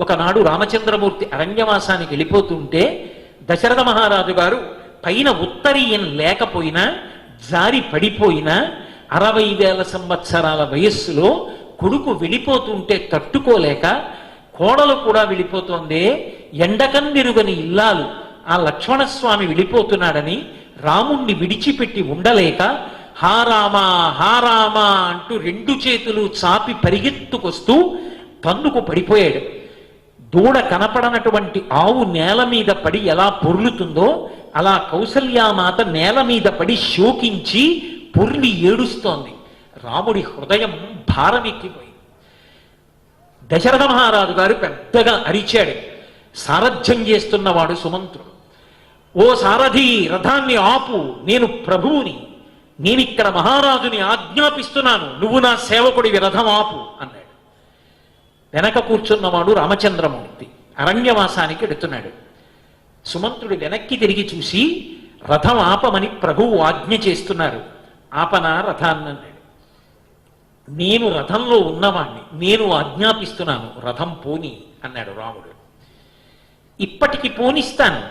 ఒకనాడు రామచంద్రమూర్తి అరణ్యవాసానికి వెళ్ళిపోతుంటే దశరథ మహారాజు గారు పైన ఉత్తరీయం లేకపోయినా జారి పడిపోయినా అరవై వేల సంవత్సరాల వయస్సులో కొడుకు వెళ్ళిపోతుంటే తట్టుకోలేక కోడలు కూడా వెళ్ళిపోతుంది ఎండకందిరుగని ఇల్లాలు ఆ లక్ష్మణస్వామి వెళ్ళిపోతున్నాడని రాముణ్ణి విడిచిపెట్టి ఉండలేక హారామా హారామా అంటూ రెండు చేతులు చాపి పరిగెత్తుకొస్తూ తన్నుకు పడిపోయాడు. దూడ కనపడనటువంటి ఆవు నేల మీద పడి ఎలా పొర్లుతుందో అలా కౌసల్యామాత నేల మీద పడి శోకించి పొర్లి ఏడుస్తోంది. రాముడి హృదయం భారమెక్కిపోయింది. దశరథ మహారాజు గారు పెద్దగా అరిచాడు. సారథ్యం చేస్తున్నవాడు సుమంత్రుడు. ఓ సారథి రథాన్ని ఆపు నేను ప్రభువుని. నేను ఇక్కడ మహారాజుని ఆజ్ఞాపిస్తున్నాను. నువ్వు నా సేవకుడివి రథం ఆపు అన్నాడు. వెనక కూర్చున్నవాడు రామచంద్రమూర్తి. అరణ్యవాసానికి ఎడుతున్నాడు. సుమంత్రుడు వెనక్కి తిరిగి చూసి రథం ఆపమని ప్రభువు ఆజ్ఞ చేస్తున్నారు. ఆపనా రథాన్నన్నాడు నేను రథంలో ఉన్నవాణ్ణి. నేను ఆజ్ఞాపిస్తున్నాను. రథం పోని అన్నాడు రాముడు. ఇప్పటికి పోనిస్తాను.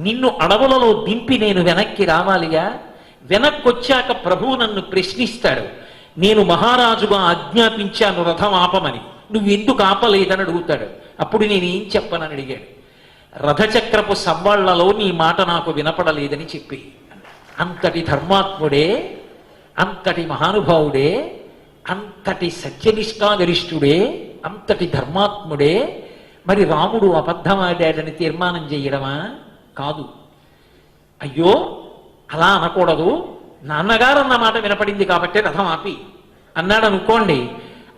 నిన్ను అడవులలో దింపి నేను వెనక్కి రావాలిగా? వెనక్కొచ్చాక ప్రభువు నన్ను ప్రశ్నిస్తాడు. నేను మహారాజుగా ఆజ్ఞాపించాను రథం ఆపమని నువ్వు ఎందుకు ఆపలేదని అడుగుతాడు. అప్పుడు నేను ఏం చెప్పనని అడిగాడు. రథచక్రపు సవ్వాళ్ళలో నీ మాట నాకు వినపడలేదని చెప్పి. అంతటి ధర్మాత్ముడే అంతటి మహానుభావుడే అంతటి సత్యనిష్టాగరిష్ఠుడే అంతటి ధర్మాత్ముడే మరి రాముడు అబద్ధమాడాడని తీర్మానం చేయడమా? కాదు. అయ్యో అలా అనకూడదు. నాన్నగారు అన్న మాట వినపడింది కాబట్టి రథం ఆపి. అన్నాడు అనుకోండి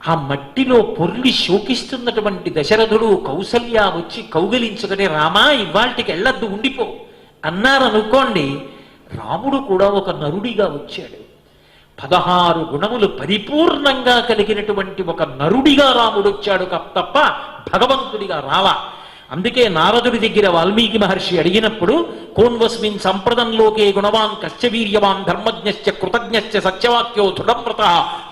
ఆ మట్టిలో పొర్లి శోకిస్తున్నటువంటి దశరథుడు కౌసల్య వచ్చి కౌగిలించుకుని రామా ఇవాళకి వెళ్ళొద్దు ఉండిపో. అన్నారనుకోండి రాముడు కూడా ఒక నరుడిగా వచ్చాడు. పదహారు గుణములు పరిపూర్ణంగా కలిగినటువంటి ఒక నరుడిగా రాముడు వచ్చాడు తప్ప భగవంతుడిగా రావా? అందుకే నారదుడి దగ్గర వాల్మీకి మహర్షి అడిగినప్పుడు కోన్వస్మిన్ సంప్రదంలోకే గుణవాన్ కశ్చ వీర్యవాన్ ధర్మజ్ఞశ్చ కృతజ్ఞశ్చ సత్యవాక్యో దృఢవ్రత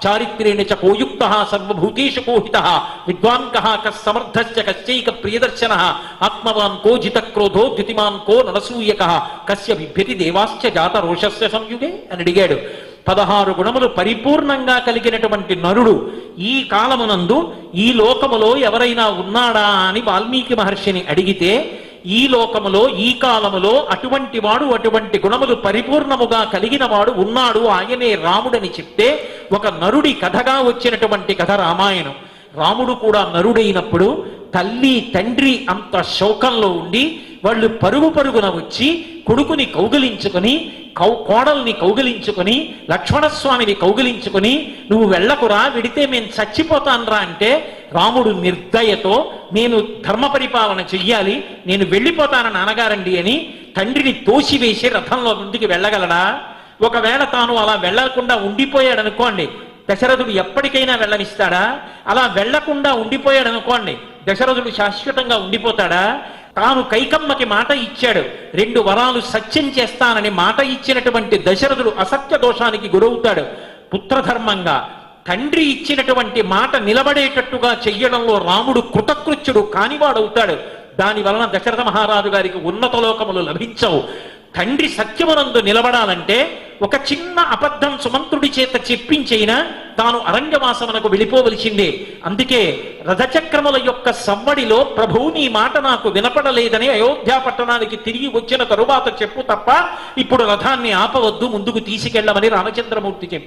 చారిత్రేణ చ కోయుక్త సర్వభూతేషు కోహిత విద్వాన్ కః కస్సమర్థశ్చ కశ్చైక ప్రియదర్శన ఆత్మవాన్ కో జితక్రోధో ద్యుతిమాన్ కో నరసూయక కస్య బిభ్యతి దేవాశ్చ జాత రోషస్య సంయుగే అని అడిగాడు. పదహారు గుణములు పరిపూర్ణంగా కలిగినటువంటి నరుడు ఈ కాలమునందు ఈ లోకములో ఎవరైనా ఉన్నాడా అని వాల్మీకి మహర్షిని అడిగితే ఈ లోకములో ఈ కాలములో అటువంటి వాడు అటువంటి గుణములు పరిపూర్ణముగా కలిగిన వాడు ఉన్నాడు ఆయనే రాముడని చెప్తే ఒక నరుడి కథగా వచ్చినటువంటి కథ రామాయణం. రాముడు కూడా నరుడైనప్పుడు తల్లి తండ్రి అంత శోకంలో ఉండి వాళ్ళు పరుగు పరుగున వచ్చి కొడుకుని కౌగిలించుకొని కౌ కోడల్ని కౌగిలించుకొని లక్ష్మణస్వామిని కౌగిలించుకొని నువ్వు వెళ్ళకురా విడితే మేము చచ్చిపోతానురా అంటే రాముడు నిర్దయతో నేను ధర్మ పరిపాలన చెయ్యాలి నేను వెళ్ళిపోతాను నాన్నగారండి అని తండ్రిని తోసివేసి రథంలో ముందుకు వెళ్ళగలడా? ఒకవేళ తాను అలా వెళ్ళకుండా ఉండిపోయాడు అనుకోండి దశరథుడు ఎప్పటికైనా వెళ్ళనిస్తాడా? అలా వెళ్ళకుండా ఉండిపోయాడు అనుకోండి దశరథుడు శాశ్వతంగా ఉండిపోతాడా? తాను కైకమ్మకి మాట ఇచ్చాడు. రెండు వరాలు సత్యం చేస్తానని మాట ఇచ్చినటువంటి దశరథుడు అసత్య దోషానికి గురవుతాడు. పుత్రధర్మంగా తండ్రి ఇచ్చినటువంటి మాట నిలబడేటట్టుగా చెయ్యడంలో రాముడు కృతకృత్యుడు కానివాడవుతాడు. దాని వలన దశరథ మహారాజు గారికి ఉన్నత లోకములు లభించవు. తండ్రి సత్యమునందు నిలబడాలంటే ఒక చిన్న అబద్ధం సుమంత్రుడి చేత చెప్పించైనా తాను అరణ్యవాసమునకు వెళ్ళిపోవలసిందే. అందుకే రథచక్రముల యొక్క సవ్వడిలో ప్రభువు నీ మాట నాకు వినపడలేదని అయోధ్య పట్టణానికి తిరిగి వచ్చిన తరువాత చెప్పు తప్ప ఇప్పుడు రథాన్ని ఆపవద్దు ముందుకు తీసుకెళ్ళమని రామచంద్రమూర్తి చెప్పి